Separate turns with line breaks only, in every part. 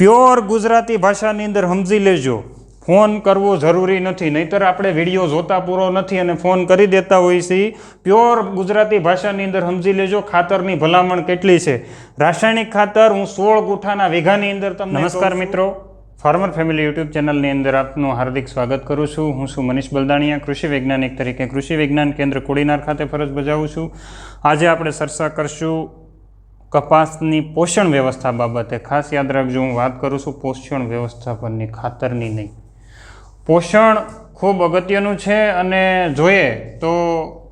Pure Gujarati ભાષાની અંદર સમજી લેજો. ફોન કરવો જરૂરી નથી નહીતર આપણે વીડિયો જોતા પૂરો નથી અને ફોન કરી દેતા હોઈએ છીએ. પ્યોર ગુજરાતી ભાષાની અંદર સમજી લેજો ખાતરની ભલામણ કેટલી છે. રાસાયણિક ખાતર હું સોળ ગુઠાના વીઘાની અંદર તમને નમસ્કાર મિત્રો. ફાર્મર ફેમિલી યુટ્યુબ ચેનલની અંદર આપનું હાર્દિક સ્વાગત કરું છું. હું છું મનીષ બલદાણિયા કૃષિ વૈજ્ઞાનિક તરીકે કૃષિ વિજ્ઞાન કેન્દ્ર કોડીનાર ખાતે ફરજ બજાવું છું. આજે આપણે ચર્ચા કરશું કપાસની પોષણ વ્યવસ્થા બાબતે ખાસ યાદ રાખજો, હું વાત કરું છું પોષણ વ્યવસ્થા પરની, ખાતરની નહીં. પોષણ ખૂબ અગત્યનું છે અને જોઈએ તો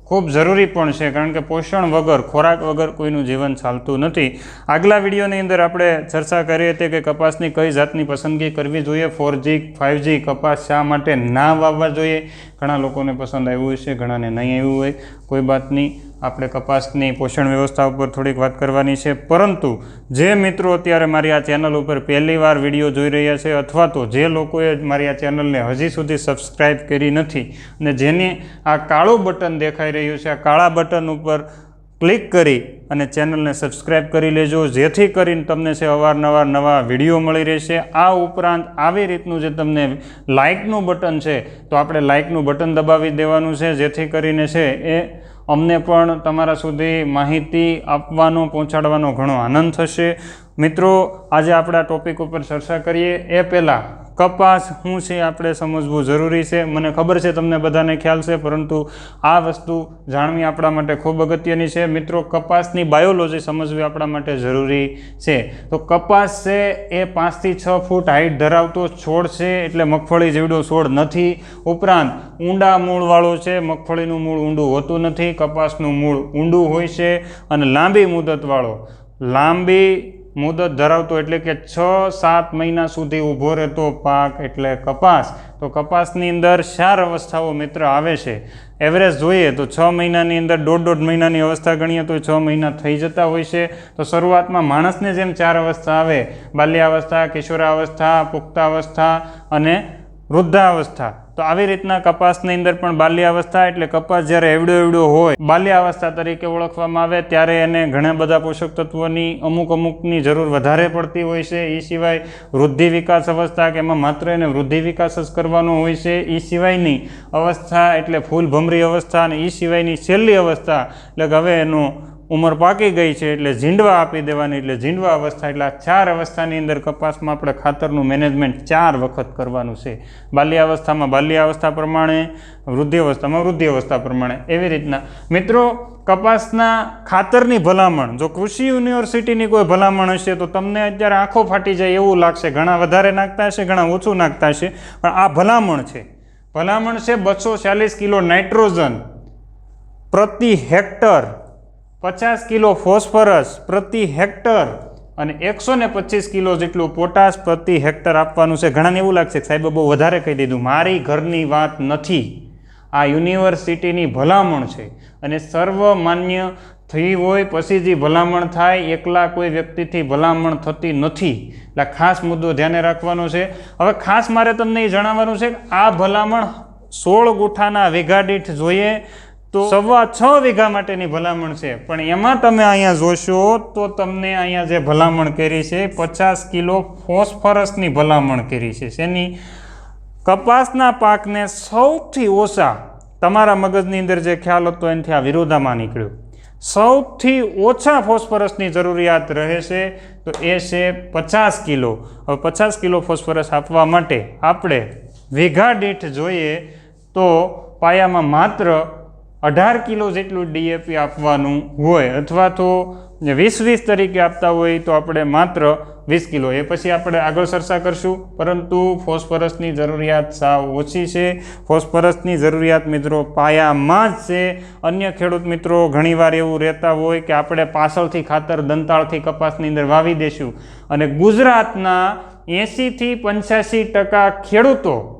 ખૂબ જરૂરી પણ છે, કારણ કે પોષણ વગર, ખોરાક વગર કોઈનું જીવન ચાલતું નથી. આગલા વિડીયોની અંદર આપણે ચર્ચા કરી હતી કે કપાસની કઈ જાતની પસંદગી કરવી જોઈએ ફોર જી ફાઇવ જી કપાસ શા માટે ના વાવવા જોઈએ? ઘણા લોકોને પસંદ આવ્યું હશે, ઘણાને નહીં આવ્યું હોય, કોઈ બાતની આપણે કપાસની પોષણ વ્યવસ્થા ઉપર થોડીક વાત કરવાની છે. પરંતુ જે મિત્રો અત્યારે મારી આ ચેનલ ઉપર પહેલી વાર વીડિયો જોઈ રહ્યા છે અથવા તો જે લોકોએ મારી આ ચેનલને હજી સુધી સબસ્ક્રાઈબ કરી નથી અને જેને આ કાળું બટન દેખાઈ રહ્યું છે, આ કાળા બટન ઉપર ક્લિક કરી અને ચેનલને સબસ્ક્રાઈબ કરી લેજો. જેથી કરીને તમને છે અવારનવાર નવા વીડિયો મળી રહેશે. આ ઉપરાંત આવી રીતનું જે તમને લાઇકનું બટન છે, તો આપણે લાઇકનું બટન દબાવી દેવાનું છે. જેથી કરીને છે એ અમને પણ તમારા સુધી માહિતી આપવાનો પહોંચાડવાનો ઘણો આનંદ થશે. મિત્રો, આજે આપણા ટોપિક ઉપર ચર્ચા કરીએ. એ પહેલાં, કપાસ શું છે આપણે સમજવું જરૂરી છે? મને ખબર છે તમને બધાને ખ્યાલ છે, પરંતુ આ વસ્તુ જાણવી આપણા માટે ખૂબ અગત્યની છે. મિત્રો, કપાસની બાયોલોજી સમજવી આપણા માટે જરૂરી છે. તો કપાસ છે એ પાંચથી છ ફૂટ હાઈટ ધરાવતો છોડ છે, એટલે મગફળી જેવડો છોડ નથી. ઉપરાંત, ઊંડા મૂળવાળો છે, મગફળીનું મૂળ ઊંડું હોતું નથી. કપાસનું મૂળ ઊંડું હોય છે અને લાંબી મુદતવાળો લાંબી મુદત ધરાવતો એટલે કે છ, સાત મહિના સુધી ઊભો રહેતો પાક એટલે કપાસ. તો કપાસની અંદર ચાર અવસ્થાઓ મિત્ર આવે છે. એવરેજ જોઈએ તો છ મહિનાની અંદર દોઢ દોઢ મહિનાની અવસ્થા ગણીએ તો છ મહિના થઈ જતા હોય છે. તો શરૂઆતમાં માણસને જેમ ચાર અવસ્થા આવે, બાલ્યાવસ્થા, કિશોરાવસ્થા, પુખ્તાવસ્થા અને વૃદ્ધાવસ્થા. તો આવી રીતના કપાસની અંદર પણ બાલ્યાવસ્થા એટલે કપાસ જ્યારે એવડો એવડો હોય, બાલ્યાવસ્થા તરીકે ઓળખવામાં આવે, ત્યારે એને ઘણા બધા પોષક તત્વોની અમુક અમુકની જરૂર વધારે પડતી હોય છે. એ સિવાય વૃદ્ધિ વિકાસ અવસ્થા કે એમાં માત્ર એને વૃદ્ધિ વિકાસ જ કરવાનો હોય છે. એ સિવાયની અવસ્થા એટલે ફૂલ ભમરી અવસ્થા અને એ સિવાયની છેલ્લી અવસ્થા એટલે હવે એનું ઉંમર પાકી ગઈ છે એટલે ઝીંડવા આપી દેવાની, એટલે ઝીંડવા અવસ્થા, એટલે આ ચાર અવસ્થાની અંદર કપાસમાં આપણે ખાતરનું મેનેજમેન્ટ ચાર વખત કરવાનું છે. બાલ્યાવસ્થામાં બાલ્યાવસ્થા પ્રમાણે, વૃદ્ધિ અવસ્થામાં વૃદ્ધિ અવસ્થા પ્રમાણે, એવી રીતના. મિત્રો, કપાસના ખાતરની ભલામણ, જો કૃષિ યુનિવર્સિટીની કોઈ ભલામણ હશે, તો તમને અત્યારે આંખો ફાટી જાય એવું લાગશે. ઘણા વધારે નાખતા હશે, ઘણા ઓછું નાખતા હશે. પણ આ ભલામણ છે. ભલામણ છે બસો ચાલીસ કિલો નાઇટ્રોજન પ્રતિ હેક્ટર પચાસ કિલો ફોસ્ફરસ પ્રતિ હેક્ટર અને એકસો ને પચીસ કિલો જેટલું પોટાશ પ્રતિ હેક્ટર આપવાનું છે. ઘણાને એવું લાગશે કે સાહેબે, બહુ વધારે કહી દીધું. મારી ઘરની વાત નથી. આ યુનિવર્સિટીની ભલામણ છે અને સર્વમાન્ય થઈ હોય પછી જે ભલામણ થાય, એકલા કોઈ વ્યક્તિથી ભલામણ થતી નથી. એટલે ખાસ મુદ્દો ધ્યાને રાખવાનો છે. હવે ખાસ મારે તમને એ જણાવવાનું છે કે આ ભલામણ સોળ ગુઠાના વીઘા જોઈએ તો સવા છ વીઘા માટેની ભલામણ છે. પણ એમાં તમે અહીંયા જોશો તો તમને અહીંયા જે ભલામણ કરી છે, પચાસ કિલો ફોસ્ફરસની ભલામણ કરી છે. શેની? કપાસના પાકને સૌથી ઓછા, તમારા મગજની અંદર જે ખ્યાલ હતો એનાથી આ વિરોધામાં નીકળ્યો. સૌથી ઓછા ફોસ્ફરસની જરૂરિયાત રહે છે, તો એ છે પચાસ કિલો. હવે પચાસ કિલો ફોસ્ફરસ આપવા માટે આપણે વીઘા દીઠ જોઈએ તો પાયામાં માત્ર અઢાર કિલો જેટલું ડીએપી આપવાનું હોય અથવા તો વીસ વીસ તરીકે આપતા હોય તો આપણે માત્ર વીસ કિલો. એ પછી આપણે આગળ ચર્ચા કરશું. પરંતુ ફોસ્ફરસની જરૂરિયાત સાવ ઓછી છે. ફોસ્ફરસની જરૂરિયાત મિત્રો પાયામાં જ છે. અન્ય ખેડૂત મિત્રો ઘણીવાર એવું રહેતા હોય કે આપણે પાછળથી ખાતર દંતાળથી કપાસની અંદર વાવી દેશું. અને ગુજરાતના એંશીથી પંચ્યાસી ટકા ખેડૂતો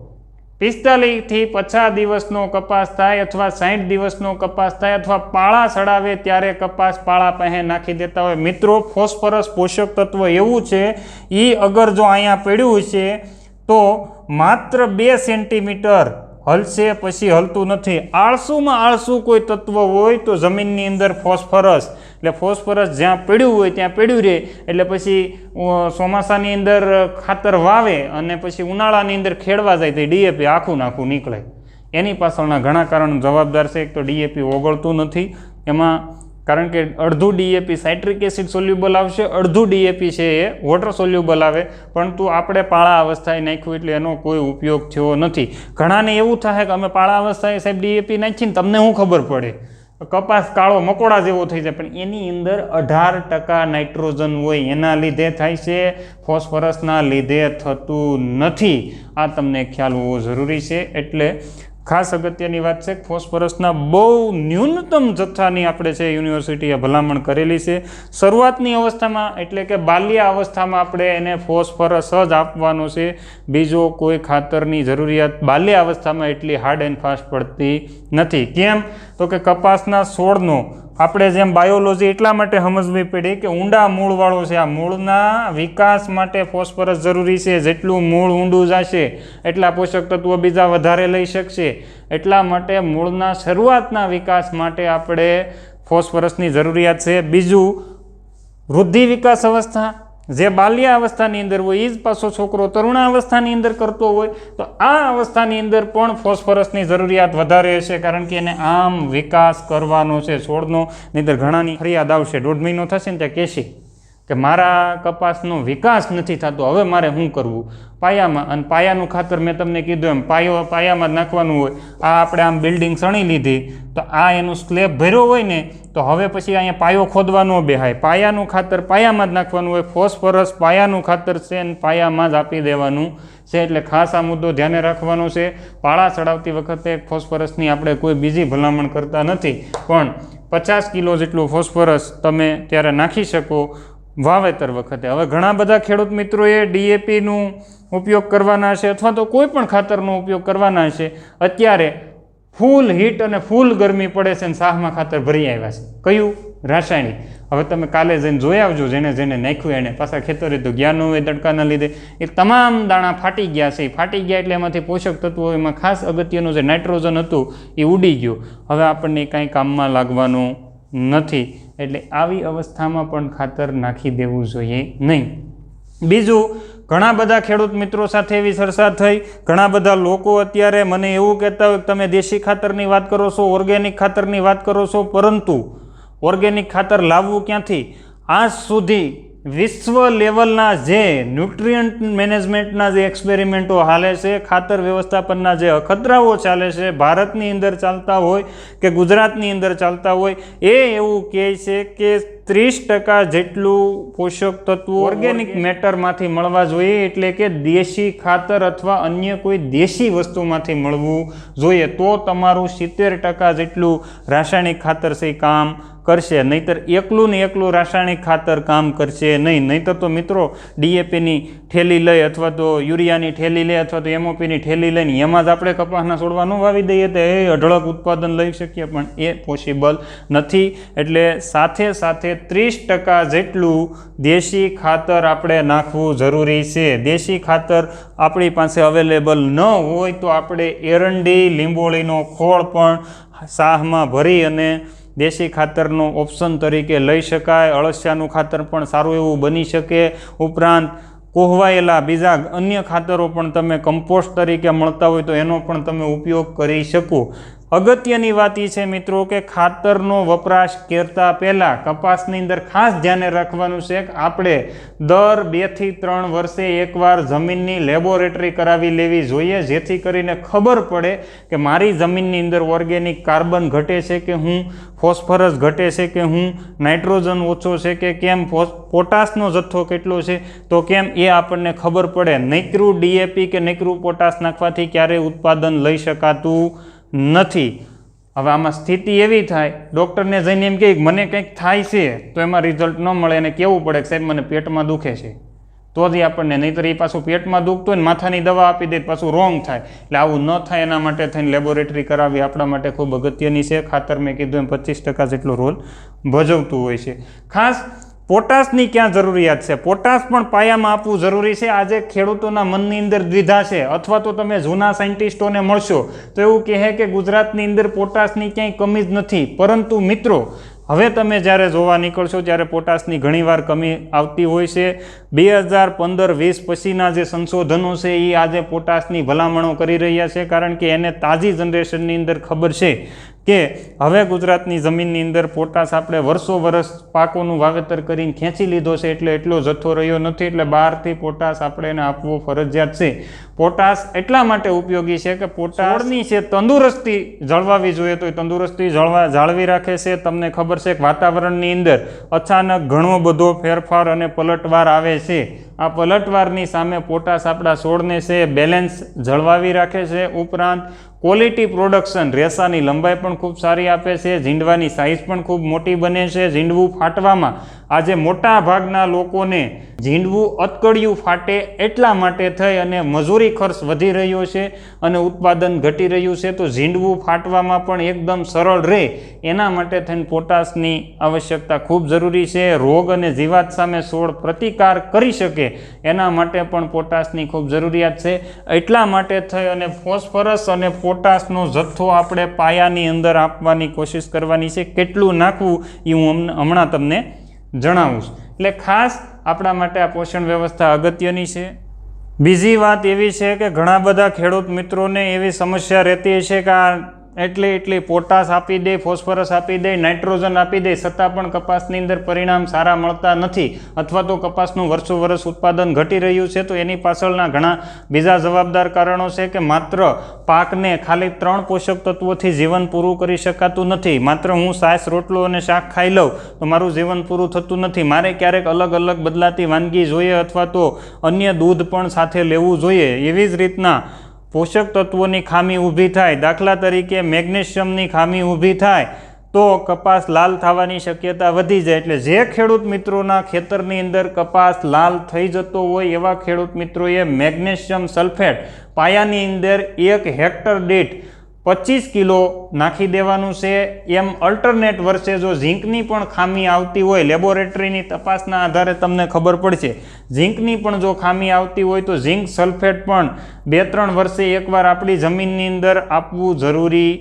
પિસ્તાલીસથી પચાસ દિવસનો કપાસ થાય અથવા સાઠ દિવસનો કપાસ થાય અથવા પાળા ચડાવે ત્યારે કપાસ પાળા પહે નાખી દેતા હોય. મિત્રો, ફોસ્ફરસ પોષક તત્વ એવું છે એ અગર જો અહીંયા પડ્યું છે, તો માત્ર બે સેન્ટીમીટર હલશે પછી હલતું નથી. આળસુમાં આળસુ કોઈ તત્વ હોય તો જમીનની અંદર ફોસ્ફરસ. એટલે ફોસ્ફરસ જ્યાં પીડ્યું હોય ત્યાં પીડ્યું રહે. એટલે પછી ચોમાસાની અંદર ખાતર વાવે અને પછી ઉનાળાની અંદર ખેડવા જાય તો ડીએપી આખું નાખું નીકળે. એની પાછળના ઘણા કારણો જવાબદાર છે. એક તો ડીએપી ઓગળતું નથી. એમાં કારણ કે અડધું ડીએપી સાઇટ્રિક એસિડ સોલ્યુબલ આવશે, અડધું ડીએપી છે એ વોટર સોલ્યુબલ આવે. પરંતુ આપણે પાળા અવસ્થાએ નાખ્યું એટલે એનો કોઈ ઉપયોગ થયો નથી. ઘણાને એવું થાય કે અમે પાળા અવસ્થાએ સાહેબ ડીએપી નાખીને તમને શું ખબર પડે? કપાસ કાળો મકોડા જેવો થઈ જાય. પણ એની અંદર અઢાર ટકા નાઇટ્રોજન હોય, એના લીધે થાય છે, ફોસ્ફરસના લીધે થતું નથી. આ તમને ખ્યાલ હોવો જરૂરી છે. એટલે ખાસ અગત્યની વાત છે, ફોસ્ફરસના બહુ ન્યૂનતમ જથ્થાની આપણે છે, યુનિવર્સિટીએ ભલામણ કરેલી છે. શરૂઆતની અવસ્થામાં, એટલે કે બાલ્ય અવસ્થામાં આપણે એને ફોસ્ફરસ જ આપવાનો છે. બીજો કોઈ ખાતરની જરૂરિયાત બાલ્ય અવસ્થામાં એટલી હાર્ડ એન્ડ ફાસ્ટ પડતી નથી. કેમ? તો કે કપાસના છોડનો આપણે જેમ બાયોલોજી એટલા માટે સમજવી પડી કે ઊંડા મૂળવાળો છે. આ મૂળના વિકાસ માટે ફોસ્ફરસ જરૂરી છે. જેટલું મૂળ ઊંડું જશે, એટલા પોષક તત્વો બીજા વધારે લઈ શકશે. એટલા માટે મૂળના શરૂઆતના વિકાસ માટે આપણે ફોસ્ફરસની જરૂરિયાત છે. બીજું, વૃદ્ધિ વિકાસ અવસ્થા. જે બાલ્ય અવસ્થાની અંદર હોય એ જ પાછો છોકરો તરુણાવસ્થાની અંદર કરતો હોય, તો આ અવસ્થાની અંદર પણ ફોસ્ફરસની જરૂરિયાત વધારે હશે, કારણ કે એને આમ વિકાસ કરવાનો છે. છોડનો નહીંતર ઘણાની ફરિયાદ આવશે. દોઢ મહિનો થશે ને ત્યાં કહેશે કે મારા કપાસનો વિકાસ નથી થતો, હવે મારે શું કરવું? પાયામાં, અને પાયાનું ખાતર મેં તમને કીધું એમ, પાયો પાયામાં નાખવાનું હોય, આ આપણે આમ બિલ્ડિંગ સણી લીધી, તો આ એનું સ્લેબ ભર્યો હોય ને, તો હવે પછી અહીંયા પાયો ખોદવાનો બેહાય. પાયાનું ખાતર પાયામાં જ નાખવાનું હોય, ફોસ્ફરસ પાયાનું ખાતર છે અને પાયામાં જ આપી દેવાનું છે, એટલે ખાસ આ મુદ્દો ધ્યાને રાખવાનો છે. પાળા ચડાવતી વખતે ફોસ્ફરસની આપણે કોઈ બીજી ભલામણ કરતા નથી, પણ પચાસ કિલો જેટલું ફોસ્ફરસ તમે ત્યારે નાખી શકો વાવેતર વખતે. હવે ઘણા બધા ખેડૂત મિત્રોએ ડીએપીનું ઉપયોગ કરવાના છે અથવા તો કોઈ પણ ખાતરનો ઉપયોગ કરવાના છે. અત્યારે ફૂલ હીટ અને ફૂલ ગરમી પડે છે અને સાહમાં ખાતર ભરી આવ્યા છે. કયું? રાસાયણિક. હવે તમે કાલે જઈને જોઈ આવજો, જેને જેને નાખ્યું એને. પાછા ખેતરે તો ગયા ન હોય તડકાના લીધે. એ તમામ દાણા ફાટી ગયા છે. એ ફાટી ગયા એટલે એમાંથી પોષક તત્વો, એમાં ખાસ અગત્યનું જે નાઇટ્રોજન હતું, એ ઉડી ગયું. હવે આપણને કાંઈ કામમાં લાગવાનું નથી. એટલે આવી અવસ્થામાં પણ ખાતર નાખી દેવું જોઈએ નહીં. બીજું, ઘણા બધા ખેડૂત મિત્રો સાથે એવી ચર્ચા થઈ. ઘણા બધા લોકો અત્યારે મને એવું કહેતા હોય કે તમે દેશી ખાતરની વાત કરો છો, ઓર્ગેનિક ખાતરની વાત કરો છો, પરંતુ ઓર્ગેનિક ખાતર લાવવું ક્યાંથી? આજ સુધી વિશ્વ લેવલના જે ન્યુટ્રિયન્ટ મેનેજમેન્ટના જે એક્સપેરિમેન્ટો હાલે છે, ખાતર વ્યવસ્થાપનના જે અખતરાઓ ચાલે છે, ભારતની અંદર ચાલતા હોય કે ગુજરાતની અંદર ચાલતા હોય, એ એવું કહે છે કે ત્રીસ ટકા જેટલું પોષક તત્વો ઓર્ગેનિક મેટરમાંથી મળવા જોઈએ એટલે કે દેશી ખાતર અથવા અન્ય કોઈ દેશી વસ્તુમાંથી મળવું જોઈએ તો તમારું સિત્તેર ટકા જેટલું રાસાયણિક ખાતર છે કામ કરશે. નહીતર એકલું ને એકલું રાસાયણિક ખાતર કામ કરશે નહીં. નહીતર તો મિત્રો ડીએપીની ઠેલી લઈ અથવા તો યુરિયાની ઠેલી લે અથવા તો એમઓપીની ઠેલી લઈને એમાં જ આપણે કપાસના છોડવાનું વાવી દઈએ તો એ અઢળક ઉત્પાદન લઈ શકીએ પણ એ પોસિબલ નથી. એટલે સાથે સાથે ત્રીસ ટકા જેટલું દેશી ખાતર આપણે નાખવું જરૂરી છે. દેશી ખાતર આપણી પાસે અવેલેબલ ન હોય તો આપણે એરંડી, લીંબોળીનો ખોળ પણ સાહમાં ભરી અને દેશી ખાતરનો ઓપ્શન તરીકે લઈ શકાય. અળસિયાનું ખાતર પણ સારું એવું બની શકે. ઉપરાંત કોહવાયેલા બીજા અન્ય ખાતરો પણ તમે કમ્પોસ્ટ તરીકે મળતા હોય તો એનો પણ તમે ઉપયોગ કરી શકો. અગત્યની વાત એ છે મિત્રો કે ખાતરનો વપરાશ કરતા પહેલાં કપાસની અંદર ખાસ ધ્યાને રાખવાનું છે કે આપણે દર બેથી ત્રણ વર્ષે એકવાર જમીનની લેબોરેટરી કરાવી લેવી જોઈએ, જેથી કરીને ખબર પડે કે મારી જમીનની અંદર ઓર્ગેનિક કાર્બન ઘટે છે કે હું, ફોસ્ફરસ ઘટે છે કે હું, નાઇટ્રોજન ઓછો છે કે કેમ પોટાશનો જથ્થો કેટલો છે, તો કેમ એ આપણને ખબર પડે. નૈક્રુ ડીએપી કે નૈક્રુ પોટાશ નાખવાથી ક્યારેય ઉત્પાદન લઈ શકાતું નથી. હવે આમાં સ્થિતિ એવી થાય, ડૉક્ટરને જઈને એમ કહે મને કંઈક થાય છે, તો એમાં રિઝલ્ટ ન મળે અને કહેવું પડે કે સાહેબ, મને પેટમાં દુખે છે. તો જ આપણને નહીંતર એ પાછું પેટમાં દુખતું હોય ને માથાની દવા આપી દે, પાછું રોંગ થાય. એટલે આવું ન થાય એના માટે થઈને લેબોરેટરી કરાવવી આપણા માટે ખૂબ અગત્યની છે. ખાતર મેં કીધું એમ પચીસ ટકા જેટલો રોલ ભજવતું હોય છે. ખાસ પોટાશની ક્યાં જરૂરિયાત છે? પોટાશ પણ પાયામાં આપવું જરૂરી છે. આજે ખેડૂતોના મનની અંદર દ્વિધા છે. અથવા તો તમે જૂના સાયન્ટિસ્ટોને મળશો, તો એવું કહે કે ગુજરાતની અંદર પોટાશની ક્યાંય કમી જ નથી. પરંતુ મિત્રો, હવે તમે જ્યારે જોવા નીકળશો, ત્યારે પોટાશની ઘણીવાર કમી આવતી હોય છે. બે હજાર પંદર વીસ પછીના જે સંશોધનો છે એ આજે પોટાશની ભલામણો કરી રહ્યા છે, કારણ કે એને તાજી જનરેશનની અંદર ખબર છે. કે હવે ગુજરાતની જમીનની અંદર પોટાશ આપણે વર્ષો વર્ષ પાકોનું વાવેતર કરીને ખેંચી લીધો છે એટલે એટલો જથ્થો રહ્યો નથી એટલે બહારથી પોટાશ આપણે એને આપવો ફરજિયાત છે. પોટાશ એટલા માટે ઉપયોગી છે કે પોટાશની છે તંદુરસ્તી જળવાવી જોઈએ તો એ તંદુરસ્તી જળવા જાળવી રાખે છે. તમને ખબર છે કે વાતાવરણની અંદર અચાનક ઘણો બધો ફેરફાર અને પલટવાર આવે છે. આ પલટવારની સામે પોટાશ આપણા છોડને છે બેલેન્સ જળવાવી રાખે છે. ઉપરાંત ક્વોલિટી પ્રોડક્શન રેસાની લંબાઈ પણ ખૂબ સારી આપે છે, ઝીંડવાની સાઇઝ પણ ખૂબ મોટી બને છે, ઝીંડવું ફાટવામાં. આજે મોટા ભાગના લોકોને ઝીંડવું અતકડિયું ફાટે એટલા માટે થઈ અને મજૂરી ખર્ચ વધી રહ્યો છે અને ઉત્પાદન ઘટી રહ્યું છે, તો ઝીંડવું ફાટવામાં પણ એકદમ સરળ રહે. એના માટે થઈને પોટાશની આવશ્યકતા ખૂબ જરૂરી છે. રોગ અને જીવાત સામે છોડ પ્રતિકાર કરી શકે, એના માટે પણ પોટાશની ખૂબ જરૂરિયાત છે. એટલા માટે થઈ અને ફોસ્ફરસ અને પોટાશનો જથ્થો આપણે પાયાની અંદર આપવાની કોશિશ કરવાની છે. કેટલું નાખવું એ હું હમણાં- તમને જણાવું એટલે ખાસ આપણા માટે આ પોષણ વ્યવસ્થા અગત્યની છે. બીજી વાત એવી છે કે ઘણા બધા ખેડૂત મિત્રોને એવી સમસ્યા રહેતી છે કે આ એટલી એટલી પોટાશ આપી દે, ફોસ્ફરસ આપી દે, નાઇટ્રોજન આપી દે, છતાં પણ કપાસની અંદર પરિણામ સારા મળતા નથી. અથવા તો કપાસનું વર્ષો વર્ષ ઉત્પાદન ઘટી રહ્યું છે, તો એની પાછળના ઘણા બીજા જવાબદાર કારણો છે કે માત્ર પાકને ખાલી ત્રણ પોષક તત્વોથી જીવન પૂરું કરી શકાતું નથી. માત્ર હું સાસ, રોટલો અને શાક ખાઈ લઉં, તો મારું જીવન પૂરું થતું નથી. મારે ક્યારેક અલગ અલગ બદલાતી વાનગી જોઈએ અથવા તો અન્ય દૂધ પણ સાથે લેવું જોઈએ. એવી જ રીતના પોષક તત્વોની ખામી ઊભી થાય, દાખલા તરીકે મેગ્નેશિયમની ખામી ઊભી થાય, તો કપાસ લાલ થવાની શક્યતા વધી જાય. એટલે જે ખેડૂત મિત્રોના ખેતરની અંદર કપાસ લાલ થઈ જતો હોય, એવા ખેડૂત મિત્રોએ મેગ્નેશિયમ સલ્ફેટ પાયાની અંદર એક હેક્ટર દીઠ પચીસ કિલો નાખી દેવાનું છે. એમ અલ્ટરનેટ વર્ષે જો ઝીંકની પણ ખામી આવતી હોય લેબોરેટરીની તપાસના આધારે તમને ખબર પડશે. ઝીંકની પણ જો ખામી આવતી હોય તો ઝીંક સલ્ફેટ પણ બે ત્રણ વર્ષે એકવાર આપણી જમીનની અંદર આપવું જરૂરી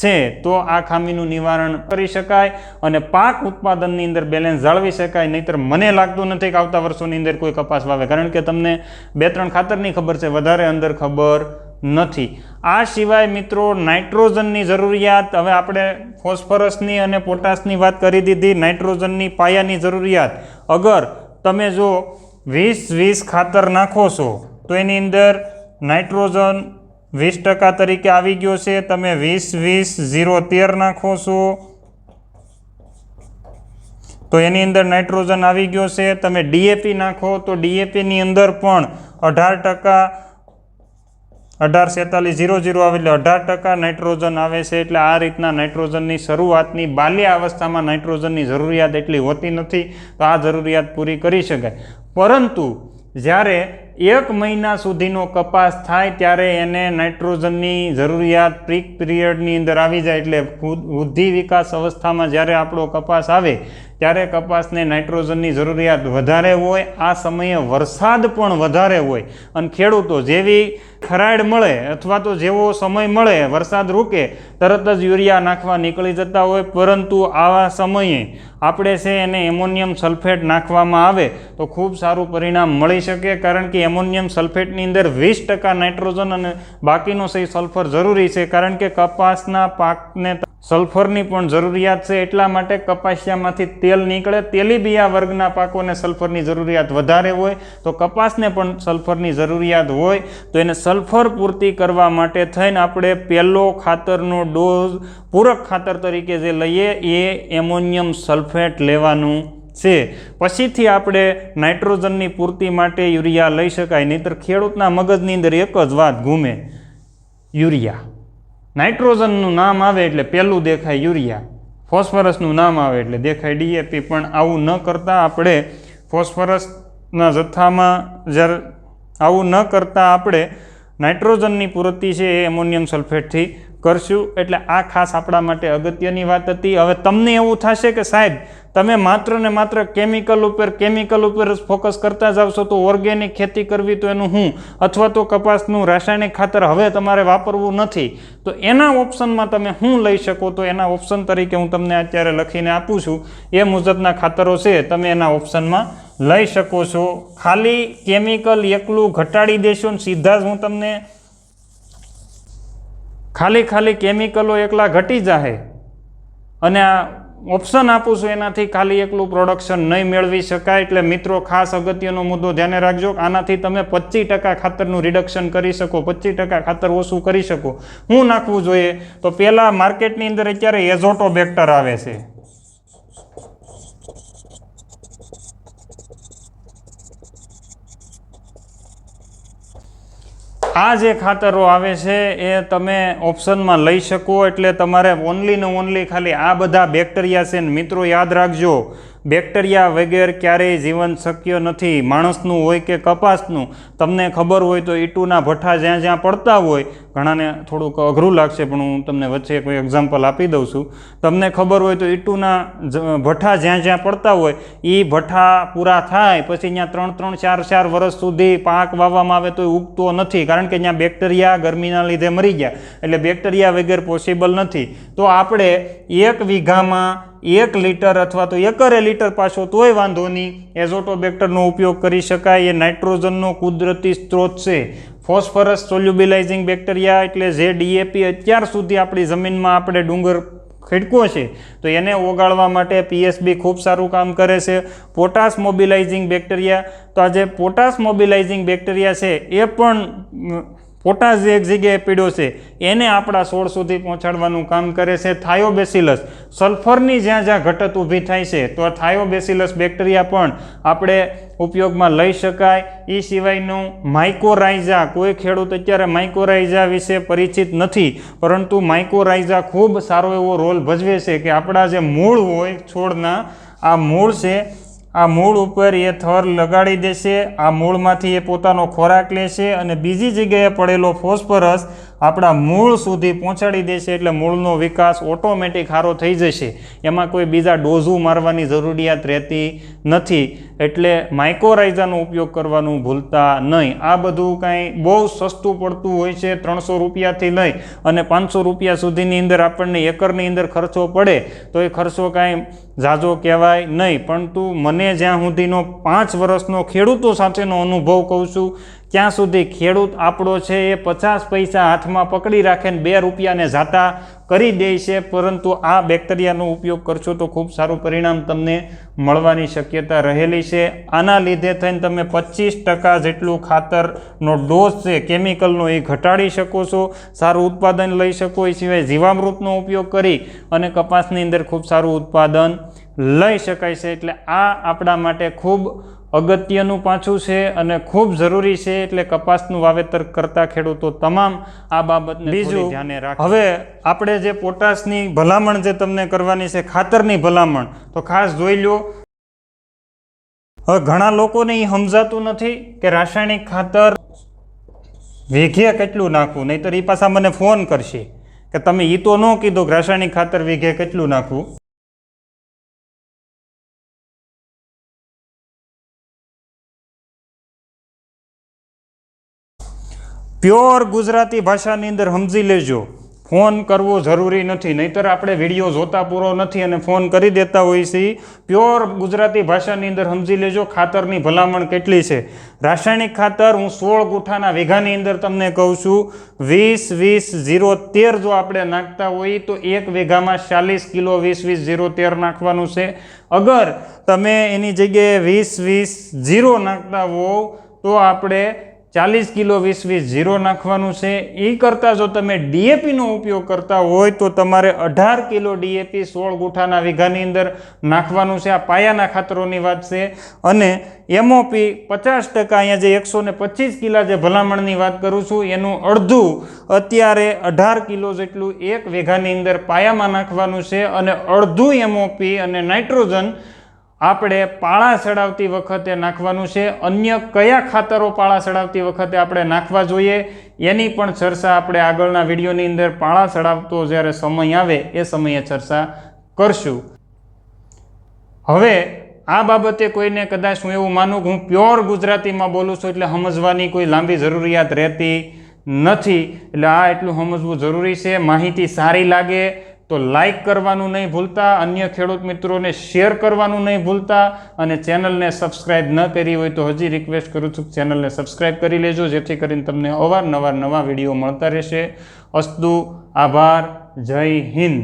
છે. તો આ ખામીનું નિવારણ કરી શકાય અને પાક ઉત્પાદનની અંદર બેલેન્સ જાળવી શકાય. નહીંતર મને લાગતું નથી કે આવતા વર્ષોની અંદર કોઈ કપાસ વાવે. કારણ કે તમને બે ત્રણ ખાતરની ખબર છે. વધારે અંદર ખબર નથી. આ સિવાય મિત્રો નાઇટ્રોજનની જરૂરિયાત, હવે આપણે ફોસ્ફરસની અને પોટાશની વાત કરી દીધી, નાઇટ્રોજનની પાયાની જરૂરિયાત. અગર તમે જો વીસ વીસ ખાતર નાખો છો, તો એની અંદર નાઇટ્રોજન વીસ ટકા તરીકે આવી ગયો છે. તમે વીસ વીસ ઝીરો તેર નાખો છો, તો એની અંદર નાઇટ્રોજન આવી ગયો છે. તમે ડીએપી નાખો, તો ડીએપીની અંદર પણ અઢાર ટકા અઢાર સેતાલીસ ઝીરો ઝીરો આવે એટલે અઢાર ટકા નાઇટ્રોજન આવે છે એટલે આ રીતના નાઇટ્રોજનની શરૂઆતની બાલ્ય અવસ્થામાં નાઇટ્રોજનની જરૂરિયાત એટલી હોતી નથી, તો આ જરૂરિયાત પૂરી કરી શકાય. પરંતુ જ્યારે એક મહિના સુધીનો કપાસ થાય ત્યારે એને નાઇટ્રોજનની જરૂરિયાત પ્રીક પિરિયડની અંદર આવી જાય એટલે વૃદ્ધિ વિકાસ અવસ્થામાં જ્યારે આપણો કપાસ આવે, ત્યારે કપાસને નાઇટ્રોજનની જરૂરિયાત વધારે હોય, આ સમયે વરસાદ પણ વધારે હોય. અને ખેડૂતો જેવી ખરાડ મળે અથવા તો જેવો સમય મળે, વરસાદ રૂકે, તરત જ યુરિયા નાખવા નીકળી જતા હોય, પરંતુ આવા સમયે આપણે છે એને એમોનિયમ સલ્ફેટ નાખવામાં આવે, તો ખૂબ સારું પરિણામ મળી શકે, કારણ કે એમોનિયમ સલ્ફેટની અંદર વીસ ટકા નાઇટ્રોજન અને બાકીનો સહી સલ્ફર જરૂરી છે, કારણ કે કપાસના પાકને સલ્ફરની પણ જરૂરિયાત છે એટલા માટે કપાસિયામાંથી તેલ નીકળે તેલીબિયા વર્ગના પાકોને સલ્ફરની જરૂરિયાત વધારે હોય, તો કપાસને પણ સલ્ફરની જરૂરિયાત હોય, તો એને સલ્ફર પૂર્તિ કરવા માટે થઈને આપણે પહેલો ખાતરનો ડોઝ, પૂરક ખાતર તરીકે જે લઈએ એ એમોનિયમ સલ્ફેટ લેવાનું છે. પછીથી આપણે નાઇટ્રોજનની પૂર્તિ માટે યુરિયા લઈ શકાય, નહીંતર ખેડૂતના મગજની અંદર એક જ વાત ઘૂમે, યુરિયા. નાઇટ્રોજનનું નામ આવે એટલે પહેલું દેખાય યુરિયા. ફોસ્ફરસનું નામ આવે એટલે દેખાય ડીએપી પણ આવું ન કરતાં આપણે ફોસ્ફરસના જથ્થામાં જ્યારે આવું ન કરતાં આપણે નાઇટ્રોજનની પૂર્તિ છે એ એમોનિયમ સલ્ફેટથી કરશું. એટલે આ ખાસ આપણા માટે અગત્યની વાત હતી. હવે તમને એવું થશે કે સાહેબ, તમે માત્ર ને માત્ર કેમિકલ ઉપર કેમિકલ ઉપર જ ફોકસ કરતા જાવશો તો ઓર્ગેનિક ખેતી કરવી તો એનું હું? અથવા તો કપાસનું રાસાયણિક ખાતર હવે તમારે વાપરવું નથી. તો એના ઓપ્શનમાં તમે શું લઈ શકો? તો એના ઓપ્શન તરીકે હું તમને અત્યારે લખીને આપું છું. એ મુજબના ખાતરો છે, તમે એના ઓપ્શનમાં લઈ શકો છો. ખાલી કેમિકલ એકલું ઘટાડી દેશો ને સીધા જ હું તમને ખાલી ખાલી કેમિકલો એકલા ઘટી જાહે. અને આ ઓપ્શન આપું છું એનાથી ખાલી એકલું પ્રોડક્શન નહીં મેળવી શકાય. એટલે મિત્રો, ખાસ અગત્યનો મુદ્દો ધ્યાને રાખજો. આનાથી તમે પચીસ ટકા ખાતરનું રિડક્શન કરી શકો. પચીસ ટકા ખાતર ઓછું કરી શકો. હું નાખવું જોઈએ. તો પહેલાં માર્કેટની અંદર અત્યારે એઝોટો બેક્ટર આવે છે. આ જે ખાતરો આવે છે, એ તમે ઓપ્શનમાં લઈ શકો, એટલે તમારે ઓનલી ને ઓનલી ખાલી આ બધા બેક્ટેરિયા છે ને મિત્રો યાદ રાખજો. બેક્ટેરિયા વગેરે ક્યારેય જીવન શક્ય નથી. માણસનું હોય કે કપાસનું, તમને ખબર હોય તો ઈટુના ભઠ્ઠા જ્યાં જ્યાં પડતા હોય ઘણાને થોડુંક અઘરું લાગશે, પણ હું તમને વચ્ચે કોઈ એક્ઝામ્પલ આપી દઉં છું. તમને ખબર હોય તો ઈટુના ભઠ્ઠા જ્યાં જ્યાં પડતા હોય એ ભઠ્ઠા પૂરા થાય, પછી ત્યાં ત્રણ ત્રણ, ચાર ચાર વર્ષ સુધી પાક વાવવામાં આવે તો ઉગતો નથી, કારણ કે ત્યાં બેક્ટેરિયા ગરમીના લીધે મરી ગયા, એટલે બેક્ટેરિયા વગેરે પોસિબલ નથી. તો આપણે એક વીઘામાં એક લીટર અથવા તો એકરે લીટર પાછો તોય વાંધો નહીં, એઝોટોબેક્ટરનો ઉપયોગ કરી શકાય, એ નાઇટ્રોજનનો કુદરતી સ્ત્રોત છે. ફોસ્ફરસ સોલ્યુબિલાઇઝિંગ બેક્ટેરિયા એટલે જે ડીએપી અત્યાર સુધી આપણી જમીનમાં આપણે ડુંગર ખેડકો છે, તો એને ઓગાળવા માટે પીએસબી ખૂબ સારું કામ કરે છે. પોટાશ મોબિલાઇઝિંગ બેક્ટેરિયા, તો આ જે પોટાશ મોબિલાઇઝિંગ બેક્ટેરિયા છે, એ પણ પોટાશ જે એક જગ્યાએ પીડ્યો છે. એને આપણા છોડ સુધી પહોંચાડવાનું કામ કરે છે થાયોબેસિલસ. સલ્ફરની જ્યાં જ્યાં ઘટત ઊભી થાય છે, તો થાયોબેસિલસ બેક્ટેરિયા પણ આપણે ઉપયોગમાં લઈ શકાય. એ સિવાયનું માઇકોરાઇઝા કોઈ ખેડૂત અત્યારે માઇકોરાઇઝા વિશે પરિચિત નથી, પરંતુ માઇકોરાઇઝા ખૂબ સારો એવો રોલ ભજવે છે કે આપણા જે મૂળ હોય, છોડના, આ મૂળ છે આ મૂળ ઉપર એ થર લગાડી દેશે, આ મૂળમાંથી એ પોતાનો ખોરાક લેશે અને બીજી જગ્યાએ પડેલો ફોસ્ફરસ આપણા મૂળ સુધી પહોંચાડી દેશે એટલે મૂળનો વિકાસ ઓટોમેટિક સારો થઈ જશે. એમાં કોઈ બીજા ડોઝું મારવાની જરૂરિયાત રહેતી નથી. એટલે માઇકોરાઇઝાનો ઉપયોગ કરવાનું ભૂલતા નહીં. આ બધું કાંઈ બહુ સસ્તું પડતું હોય છે, ત્રણસો રૂપિયાથી લઈ અને પાંચસો રૂપિયા સુધીની અંદર આપણને એકરની અંદર ખર્ચો પડે, તો એ ખર્ચો કાંઈ ઝાઝો કહેવાય નહીં. પરંતુ મને જ્યાં સુધીનો પાંચ વર્ષનો ખેડૂતો સાથેનો અનુભવ કહું છું ત્યાં સુધી ખેડૂત આપણો છે એ પચાસ પૈસા હાથમાં પકડી રાખે ને બે રૂપિયાને જાતા કરી દે છે, પરંતુ આ બેક્ટેરિયાનો ઉપયોગ કરશો તો ખૂબ સારું પરિણામ તમને મળવાની શક્યતા રહેલી છે. આના લીધે થઈને તમે પચીસ ટકા જેટલું ખાતરનો ડોઝ છે કેમિકલનો એ ઘટાડી શકો છો, સારું ઉત્પાદન લઈ શકો, એ સિવાય જીવામૃતનો ઉપયોગ કરી અને કપાસની અંદર ખૂબ સારું ઉત્પાદન લઈ શકાય છે એટલે આ આપણા માટે ખૂબ અગત્યનું પાછું છે અને ખૂબ જરૂરી છે એટલે કપાસનું વાવેતર કરતા ખેડૂતો તમામ આ બાબતને બીજું ધ્યાને રાખ હવે આપણે જે પોટાશની ભલામણ જે તમને કરવાની છે ખાતરની ભલામણ તો ખાસ જોઈ લો હવે ઘણા લોકોને એ સમજાતું નથી કે રાસાયણિક ખાતર વીઘે કેટલું નાખવું? નહીતર એ પાછા મને ફોન કરશે કે તમે એ તો ન કીધું કે રાસાયણિક ખાતર વીઘે કેટલું નાખવું? પ્યોર ગુજરાતી ભાષાની અંદર સમજી લેજો. ફોન કરવો જરૂરી નથી. નહીતર આપણે વીડિયો જોતા પૂરો નથી અને ફોન કરી દેતા હોઈએ છીએ. પ્યોર ગુજરાતી ભાષાની અંદર સમજી લેજો ખાતરની ભલામણ કેટલી છે. રાસાયણિક ખાતર હું સોળ ગુઠાના વીઘાની અંદર તમને કહું છું. વીસ વીસ, ઝીરો, તેર જો આપણે નાખતા હોઈએ તો એક વીઘામાં ચાલીસ કિલો વીસ વીસ, ઝીરો, તેર નાખવાનું છે. અગર તમે એની જગ્યાએ વીસ વીસ, ઝીરો નાખતા હોવ તો આપણે ચાલીસ કિલો વીસ વીસ ઝીરો નાખવાનું છે. એ કરતાં જો તમે ડીએપીનો ઉપયોગ કરતા હોય તો તમારે અઢાર કિલો ડીએપી સોળ ગુઠાના વીઘાની અંદર નાખવાનું છે. આ પાયાના ખાતરોની વાત છે. અને એમઓપી પચાસ ટકા અહીંયા જે એકસો ને પચીસ કિલા જે ભલામણની વાત કરું છું, એનું અડધું અત્યારે અઢાર કિલો જેટલું એક વીઘાની અંદર પાયામાં નાખવાનું છે અને અડધું એમઓપી અને નાઇટ્રોજન આપણે પાળા ચડાવતી વખતે નાખવાનું છે. અન્ય કયા ખાતરો પાળા ચડાવતી વખતે આપણે નાખવા જોઈએ? એની પણ ચર્ચા આપણે આગળના વિડીયોની અંદર પાળા ચડાવતો જ્યારે સમય આવે એ સમયે ચર્ચા કરશું. હવે આ બાબતે કોઈને કદાચ હું એવું માનું કે હું પ્યોર ગુજરાતીમાં બોલું છું એટલે સમજવાની કોઈ લાંબી જરૂરિયાત રહેતી નથી. એટલે આ એટલું સમજવું જરૂરી છે. માહિતી સારી લાગે તો લાઈક કરવાનું નહીં ભૂલતા, અન્ય ખેડૂત મિત્રોને શેર કરવાનું નહીં ભૂલતા અને ચેનલને સબસ્ક્રાઇબ ન કરી હોય તો હજી રિક્વેસ્ટ કરું છું ચેનલને સબસ્ક્રાઇબ કરી લેજો, જેથી કરીને તમને અવારનવાર નવા વીડિયો મળતા રહેશે. અસ્તુ, આભાર, જય હિન્દ.